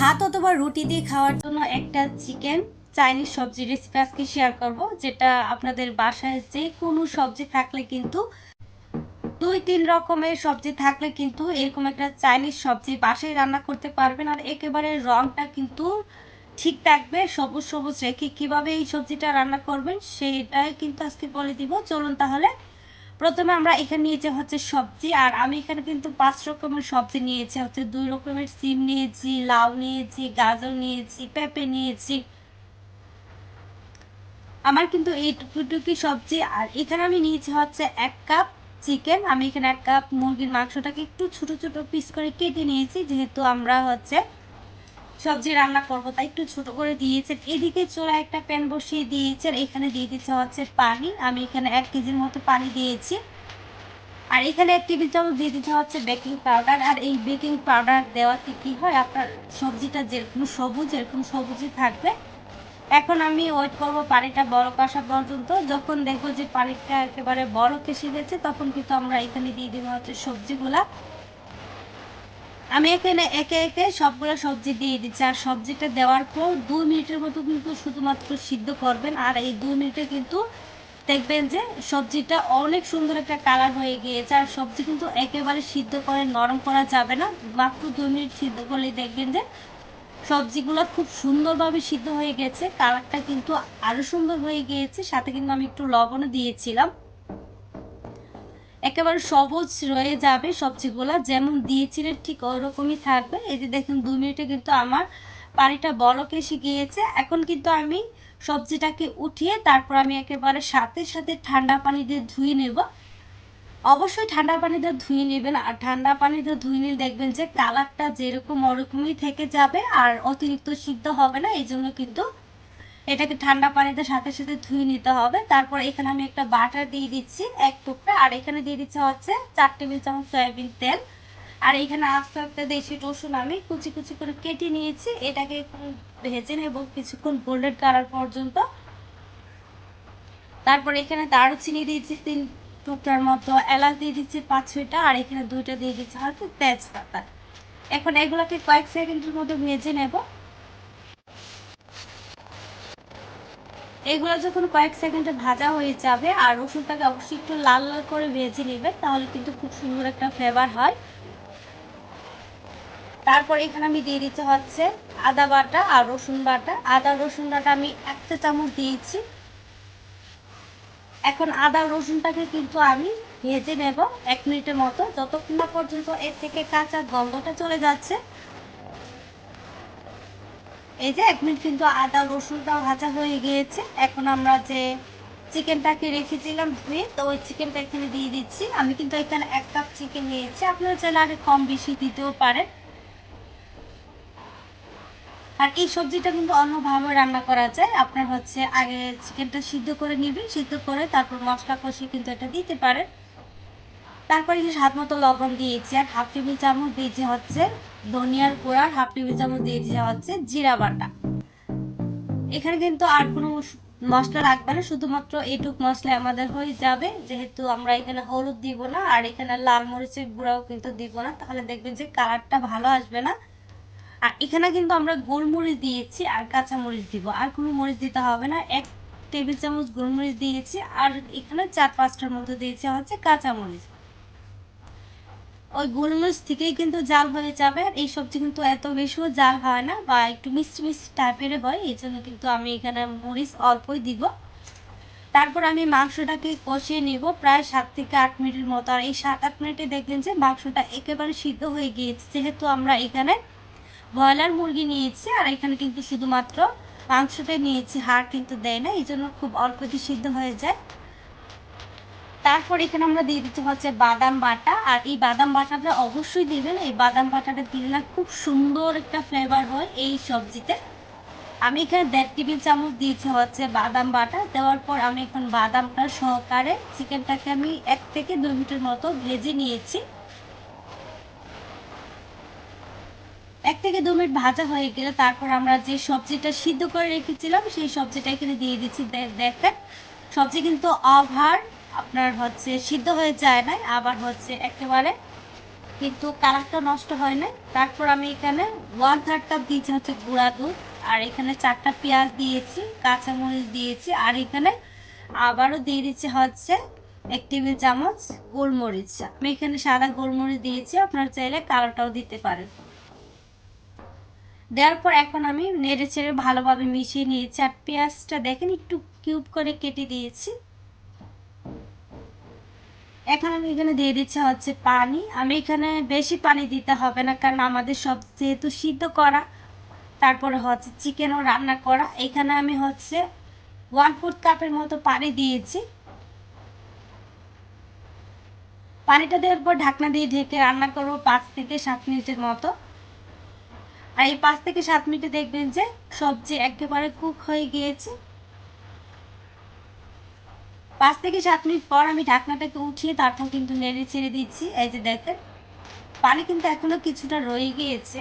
ভাত অথবা রুটি দিয়ে খাওয়ার জন্য একটা চিকেন চাইনিজ সবজি রেসিপি আজকে শেয়ার করব, যেটা আপনাদের বাসায় যে কোনো সবজি থাকলে কিন্তু, দুই তিন রকমের সবজি থাকলে কিন্তু এরকম একটা চাইনিজ সবজি বাসায় রান্না করতে পারবেন আর একেবারে রংটা কিন্তু ঠিক থাকবে, সবুজ সবুজ রেখে কীভাবে এই সবজিটা রান্না করবেন সেটাই কিন্তু আজকে বলে দিব। চলুন তাহলে প্রথমে আমরা এখানে নিয়েছি হচ্ছে সবজি, আর আমি এখানে কিন্তু পাঁচ রকমের সবজি নিয়েছি। হচ্ছে দুই রকমের সিম নিয়েছি, লাউ নিয়েছি, গাজর নিয়েছি, পেঁপে নিয়েছি। আমার কিন্তু এই টুকি সবজি, আর এখানে আমি নিয়েছি হচ্ছে এক কাপ চিকেন। আমি এখানে এক কাপ মুরগির মাংসটাকে একটু ছোট ছোট পিস করে কেটে নিয়েছি, যেহেতু আমরা হচ্ছে সবজি রান্না করব তাই একটু ছোট করে দিয়েছেন। এদিকে চোরা একটা প্যান বসিয়ে দিয়েছেন। এখানে দিয়ে দিচ্ছে হচ্ছে পানি। আমি এখানে এক কেজির মতো পানি দিয়েছি। আর এখানে এক টেবিল চামচ দিয়ে দিতে হচ্ছে বেকিং পাউডার। আর এই বেকিং পাউডার দেওয়াতে কি হয়? আপনার সবজিটা যেরকম সবুজ, এরকম সবুজই থাকবে। এখন আমি ওয়েট করব পানিটা বরফ আসা পর্যন্ত। যখন দেখব যে পানিটা একেবারে বরফ এসে গেছে, তখন কিন্তু আমরা এখানে দিয়ে দেবো হচ্ছে সবজিগুলা। আমি এখানে একে একে সবগুলো সবজি দিয়ে দিচ্ছি। আর সবজিটা দেওয়ার পর দুই মিনিটের মতো কিন্তু শুধুমাত্র সিদ্ধ করবেন। আর এই দুই মিনিটে কিন্তু দেখবেন যে সবজিটা অনেক সুন্দর একটা কালার হয়ে গিয়েছে। আর সবজি কিন্তু একেবারে সিদ্ধ করে নরম করা যাবে না। মাত্র দুই মিনিট সিদ্ধ করলেই দেখবেন যে সবজিগুলো খুব সুন্দরভাবে সিদ্ধ হয়ে গেছে। কালারটা কিন্তু আরও সুন্দর হয়ে গিয়েছে। সাথে কিন্তু আমি একটু লবণও দিয়েছিলাম। একেবারে সবুজ রয়ে যাবে সবজিগুলো। যেমন দিয়েছিলেন ঠিক ওরকমই থাকবে। এই যে দেখুন, দু মিনিটে কিন্তু আমার পানিটা বলক এসে গিয়েছে। এখন কিন্তু আমি সবজিটাকে উঠিয়ে তারপর আমি একেবারে সাথে সাথে ঠান্ডা পানি দিয়ে ধুয়ে নেব। অবশ্যই ঠান্ডা পানি দিয়ে ধুয়ে নেবেন আর ঠান্ডা পানি দিয়ে ধুয়ে নিলে দেখবেন যে কালারটা যেরকম ওরকমই থেকে যাবে আর অতিরিক্ত সিদ্ধ হবে না। এই জন্য কিন্তু এটাকে ঠান্ডা পানিতে সাথে সাথে ধুয়ে নিতে হবে। তারপর এখানে আমি একটা বাটার দিয়ে দিচ্ছি, এক টুকরা। আর এখানে দিয়ে দিচ্ছে হচ্ছে চার টেবিল চামচ সয়াবিন তেল। আর এখানে আস্তে আস্তে দেশি রসুন আমি কুচি কুচি করে কেটে নিয়েছি। এটাকে ভেজে নেব কিছুক্ষণ গোল্ডেন কালার পর্যন্ত। তারপর এখানে দারুচিনি দিয়েছি তিন টুকরার মতো, এলাচ দিয়ে দিচ্ছি পাঁচ ছয়টা, আর এখানে দুইটা দিয়ে দিচ্ছি হয়তো তেজপাতা। এখন এগুলোকে কয়েক সেকেন্ডের মধ্যে ভেজে নেব। এগুলো যখন কয়েক সেকেন্ডে ভাজা হয়ে যাবে আর রসুনটাকে অবশ্যই একটু লাল লাল করে ভেজে নেবে তাহলে কিন্তু খুব সুন্দর একটা ফ্লেভার হয়। তারপর এখানে আমি দিয়ে দিতে হচ্ছে আদা বাটা আর রসুন বাটা। আদা রসুন বাটা আমি একটা চামচ দিয়েছি। এখন আদা রসুনটাকে কিন্তু আমি ভেজে নেব এক মিনিটের মতো। যতক্ষণ না পর্যন্ত এর থেকে কাঁচা গন্ধটা চলে যাচ্ছে এই যে এক মিনিট কিন্তু আদা, রসুনটাও ভাজা হয়ে গিয়েছে। এখন আমরা যে চিকেনটাকে রেখেছিলাম ধুয়ে, তো ওই চিকেনটা এখানে দিয়ে দিচ্ছি। আমি কিন্তু এখানে এক কাপ চিকেন নিয়েছি। আপনারা চাইলে আগে কম বেশি দিতেও পারেন। আর এই সবজিটা কিন্তু অন্যভাবে রান্না করা যায়। আপনার হচ্ছে আগে চিকেনটা সিদ্ধ করে নেবেন, সিদ্ধ করে তারপর মশলা কষিয়ে কিন্তু এটা দিতে পারেন। তারপরে স্বাদ মতো লবণ দিয়েছি। আর হাফ টেবিল চামচ দিয়েছি হচ্ছে ধনিয়ার আর হাফ টেবিল চামচ দিয়ে দিয়েছি হচ্ছে জিরা বাটা। এখানে কিন্তু আর কোনো মশলা লাগবে না, শুধুমাত্র এইটুক মশলা আমাদের হয়ে যাবে। যেহেতু আমরা এখানে হলুদ দিব না, আর এখানে লাল মরিচের গুঁড়াও কিন্তু দিব না, তাহলে দেখবেন যে কালারটা ভালো আসবে না। আর এখানে কিন্তু আমরা গোলমরিচ দিয়েছি, আর কাঁচা মরিচ দিব। আর কোনো মরিচ দিতে হবে না, এক টেবিল চামচ গোলমরিচ দিয়েছি, আর এখানে চার পাঁচটার মতো দিয়েছি হচ্ছে কাঁচা মরিচ ওই গোলমরিচ থেকেই কিন্তু জাল হয়ে যাবে। আর এই সবজি কিন্তু এত বেশিও জাল হয় না বা একটু মিষ্টি মিষ্টি টাইপের হয় এই জন্য কিন্তু আমি এখানে মরিচ অল্পই দিব। তারপর আমি মাংসটাকে কষিয়ে নিব প্রায় সাত থেকে আট মিনিটের মতো। আর এই সাত আট মিনিটে দেখলেন যে মাংসটা একেবারে সিদ্ধ হয়ে গিয়েছে, যেহেতু আমরা এখানে ব্রয়লার মুরগি নিয়েছি আর এখানে কিন্তু শুধুমাত্র মাংসটা নিয়েছি, হাড় কিন্তু দেয় না এই জন্য খুব অল্পতে সিদ্ধ হয়ে যায়। তারপর এখানে আমরা দিয়ে দিচ্ছি হচ্ছে বাদাম বাটা, আর এই বাদাম বাটাটা অবশ্যই দিবেন। এই বাদাম বাটাটা দিলে না খুব সুন্দর একটা ফ্লেভার হয় এই সবজিতে। আমি এখানে দেড় টেবিল চামচ দিয়েছি হচ্ছে বাদাম বাটা। দেওয়ার পর আমি এখন বাদামটা সহকারে চিকেনটাকে আমি এক থেকে দুই মিনিটের মতো ভেজে নিয়েছি। এক থেকে দু মিনিট ভাজা হয়ে গেলে তারপর আমরা যে সবজিটা সিদ্ধ করে রেখেছিলাম, সেই সবজিটা এখানে দিয়ে দিচ্ছি। দেখেন, সবজি কিন্তু অভার আপনার হচ্ছে সিদ্ধ হয়ে যায় না আবার হচ্ছে একেবারে কিন্তু কালারটা নষ্ট হয় না তারপর আমি এখানে ওয়ান থার্ড কাপ দিয়েছি হচ্ছে গুঁড়া দুধ, আর এখানে চারটা পেঁয়াজ দিয়েছি, কাঁচামরিচ দিয়েছি, আর এখানে আবারও দিয়ে দিচ্ছি হচ্ছে এক টেবিল চামচ গোলমরিচ। আমি এখানে সাদা গোলমরিচ দিয়েছি, আপনারা চাইলে কালারটাও দিতে পারেন। দেওয়ার পর এখন আমি নেড়ে চেড়ে ভালোভাবে মিশিয়ে নিয়েছি, আর পেঁয়াজটা দেখেন একটু কিউব করে কেটে দিয়েছি। এখন আমি এখানে দিয়ে দিচ্ছি হচ্ছে পানি। আমি এখানে বেশি পানি দিতে হবে না, কারণ আমাদের সব যেহেতু সিদ্ধ করা, তারপরে হচ্ছে চিকেনও রান্না করা। এখানে আমি হচ্ছে ওয়ান ফোর্থ কাপের মতো পানি দিয়েছি। পানিটা দেওয়ার পর ঢাকনা দিয়ে ঢেকে রান্না করব পাঁচ থেকে সাত মিনিটের মতো। আর এই পাঁচ থেকে সাত মিনিটে দেখবেন যে সবজি একেবারে কুক হয়ে গিয়েছে। পাঁচ থেকে সাত মিনিট পর আমি ঢাকনাটাকে উঠিয়ে তারপর কিন্তু নেড়ে ছেড়ে দিচ্ছি। এই যে দেখেন, পানি কিন্তু এখনও কিছুটা রয়ে গিয়েছে।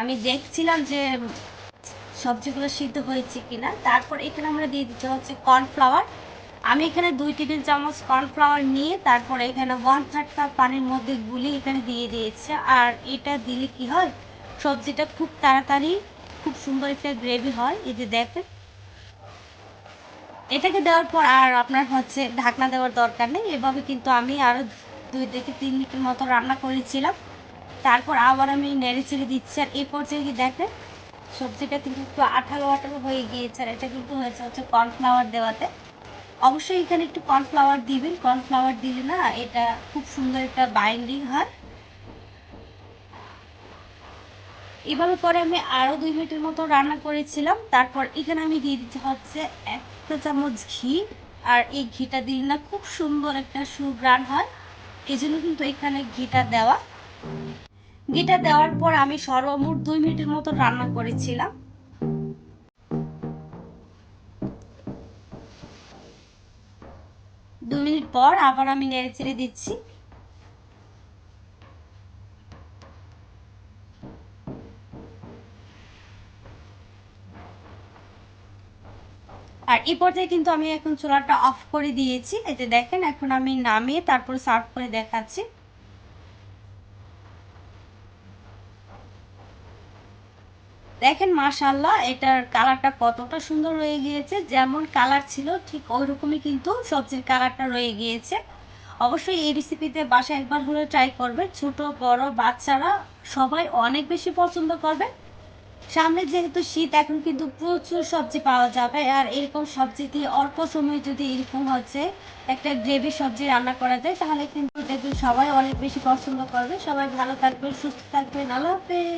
আমি দেখছিলাম যে সবজিগুলো সিদ্ধ হয়েছে কিনা। তারপর এখানে আমরা দিয়ে দিচ্ছি হচ্ছে কর্নফ্লাওয়ার। আমি এখানে দুই টেবিল চামচ কর্নফ্লাওয়ার নিয়ে তারপরে এখানে ওয়ান থার্ড কাপ পানির মধ্যে গুলি এখানে দিয়ে দিয়েছে। আর এটা দিলে কি হয়, সবজিটা খুব তাড়াতাড়ি, খুব সুন্দর একটা গ্রেভি হয়। এই যে দেখেন এটাকে দেওয়ার পর আর আপনার হচ্ছে ঢাকনা দেওয়ার দরকার নেই। এভাবে কিন্তু আমি আরও দুই থেকে তিন মিনিটের মতো রান্না করেছিলাম। তারপর আবার আমি নেড়ে ছেড়ে দিচ্ছি। আর এই পর্যায়ে কি দেখেন, সবজিটা কিন্তু একটু আঠালো আঠালো হয়ে গিয়েছে। আর এটা কিন্তু হয়েছে হচ্ছে কর্নফ্লাওয়ার দেওয়াতে। অবশ্যই এখানে একটু কর্নফ্লাওয়ার দিবেন। কর্নফ্লাওয়ার দিলে না এটা খুব সুন্দর একটা বাইন্ডিং হয়। এভাবে পরে আমি আরও দুই মিনিটের মতো রান্না করেছিলাম। তারপর এখানে আমি দিয়ে দিচ্ছি হচ্ছে একটা চামচ ঘি, আর এই ঘিটা দিলে না খুব সুন্দর একটা সুগ্রাণ হয়। এই জন্য কিন্তু এখানে ঘিটা দেওয়া। ঘিটা দেওয়ার পর আমি সর্বমোট দুই মিনিটের মতো রান্না করেছিলাম। দু মিনিট পর আবার আমি নেড়ে চেড়ে দিচ্ছি। আর এই পর্যায়ে কিন্তু আমি এখন চুলাটা অফ করে দিয়েছি। এতে দেখেন, এখন আমি নামিয়ে তারপর সার্ভ করে দেখাচ্ছি। দেখেন মাশাল্লাহ এটার কালারটা কতটা সুন্দর হয়ে গিয়েছে। যেমন কালার ছিল, ঠিক ওই রকমই কিন্তু সবজির কালারটা রয়ে গিয়েছে। অবশ্যই এই রেসিপিতে বাসায় একবার হলে ট্রাই করবে ছোট, বড়, বাচ্চারা সবাই অনেক বেশি পছন্দ করবে। সামনে যেহেতু শীত, এখন কিন্তু প্রচুর সবজি পাওয়া যাবে। আর এরকম সবজি দিয়ে অল্প সময়ে যদি এরকম হচ্ছে একটা গ্রেভি সবজি রান্না করা যায়, তাহলে কিন্তু দেখবেন সবাই অনেক বেশি পছন্দ করবে। সবাই ভালো থাকবেন, সুস্থ থাকবেন। আল্লাহ হাফেজ।